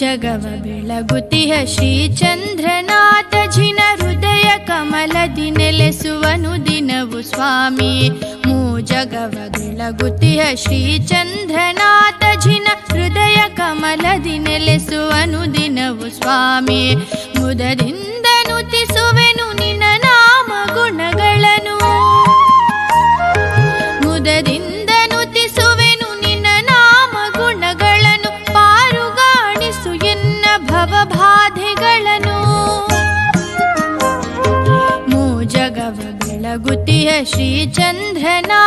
जगव गिळगुतिः श्रीचन्द्रनाथ जिन हृदय कमल दिनेलेसुवनु दीनवो स्वामी। मो जगवीयः श्री चन्द्रनाथ जिन हृदय कमल दिनेलेसुवनु दीनवस्वामी मुदरिन्द्र श्रीचन्द्रना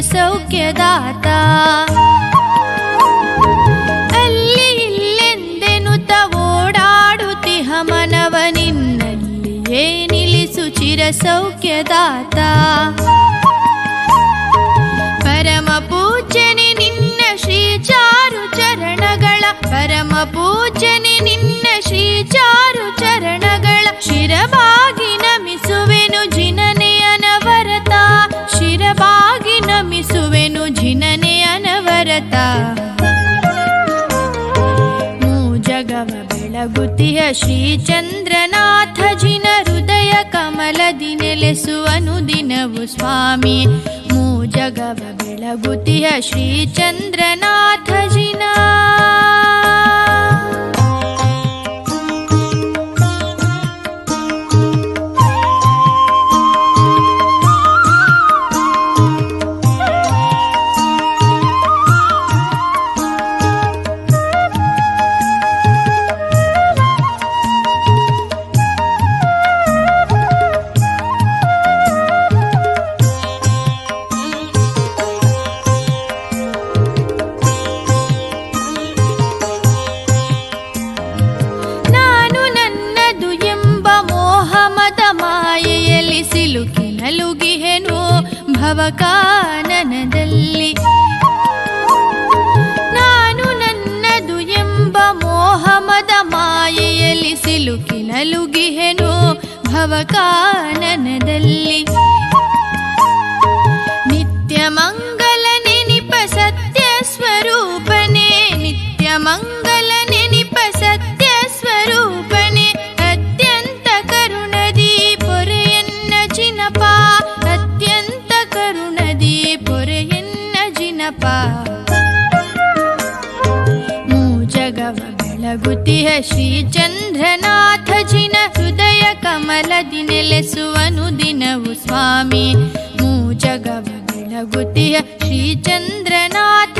ಸೌಖ್ಯದಾತ. ಅಲ್ಲಿ ಇಲ್ಲೆಂದೆನುತ ಓಡಾಡುತ್ತಿಹ ಮನವ ನಿನ್ನಲ್ಲಿಯೇ ನಿಲ್ಲಿಸು ಚಿರ ಸೌಖ್ಯದಾತ. ಪರಮ ಪೂಜನೆ ನಿನ್ನ ಶ್ರೀ ಚಾರು ಚರಣಗಳ, ಪರಮ ಪೂಜನೆ ನಿನ್ನ ಶ್ರೀ ಚಾರು जगबळगुतिः श्रीचन्द्रनाथ जिन हृदय कमल दिनलेसु अनुदिन गुस्वामी मो जगबगळगुतिः श्रीचन्द्रनाथ ಭವಕಾನನದಲ್ಲಿ ನಾನು ನನ್ನದು ಎಂಬ ಮೋಹಮದ ಮಾಯೆಯಲ್ಲಿ ಸಿಲುಕಿನಲುಗಿಹೆನು ಭವಕಾನನದಲ್ಲಿ. ಪೊರೆಯನ್ನ ಜಿನಪ ಮೂ ಜಗವ ಬೆಳಗುತಿಹ ಶ್ರೀ ಚಂದ್ರನಾಥ ಜಿನ ಹೃದಯ ಕಮಲದಿ ನೆಲೆಸುವನು ದಿನವು ಸ್ವಾಮಿ ಮೂ ಜಗವ ಬೆಳಗುತಿಹ ಶ್ರೀ ಚಂದ್ರನಾಥ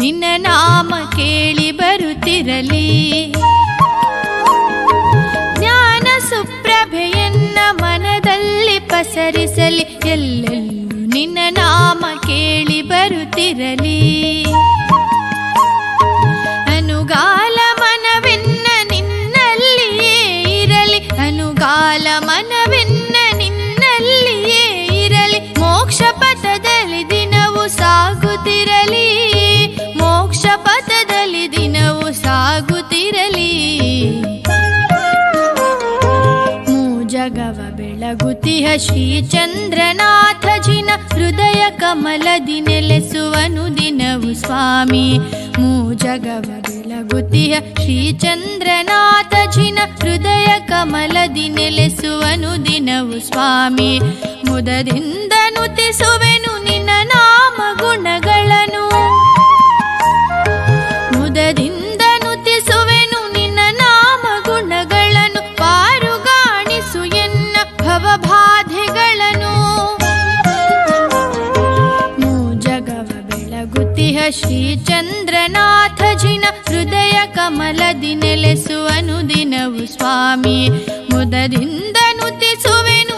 ನಿನ್ನ ನಾಮ ಕೇಳಿ ಬರುತ್ತಿರಲಿ. ಜ್ಞಾನ ಸುಪ್ರಭೆಯನ್ನ ಮನದಲ್ಲಿ ಪಸರಿಸಲಿ. ಎಲ್ಲೆಲ್ಲೂ ನಿನ್ನ ನಾಮ ಕೇಳಿ ಬರುತ್ತಿರಲಿ. ಬೆಳಗುತಿಹ ಶ್ರೀ ಚಂದ್ರನಾಥ ಜಿನ ಹೃದಯ ಕಮಲದಿ ನೆಲೆಸುವನು ದಿನವು ಸ್ವಾಮಿ. ಮೂ ಜಗವ ಬೆಲಗುತಿಯ ಶ್ರೀ ಚಂದ್ರನಾಥ ಜಿನ ಹೃದಯ ಕಮಲದಿ ನೆಲೆಸುವನು ದಿನವು ಸ್ವಾಮಿ. ಮುದದಿಂದ ನುತಿಸುವೆನು ಶ್ರೀಚಂದ್ರನಾಥ ಜಿನ ಹೃದಯ ಕಮಲದಿ ನೆಲೆಸುವನು ದಿನವು ಸ್ವಾಮಿ ಮುದದಿಂದ ನುತಿಸುವೆನು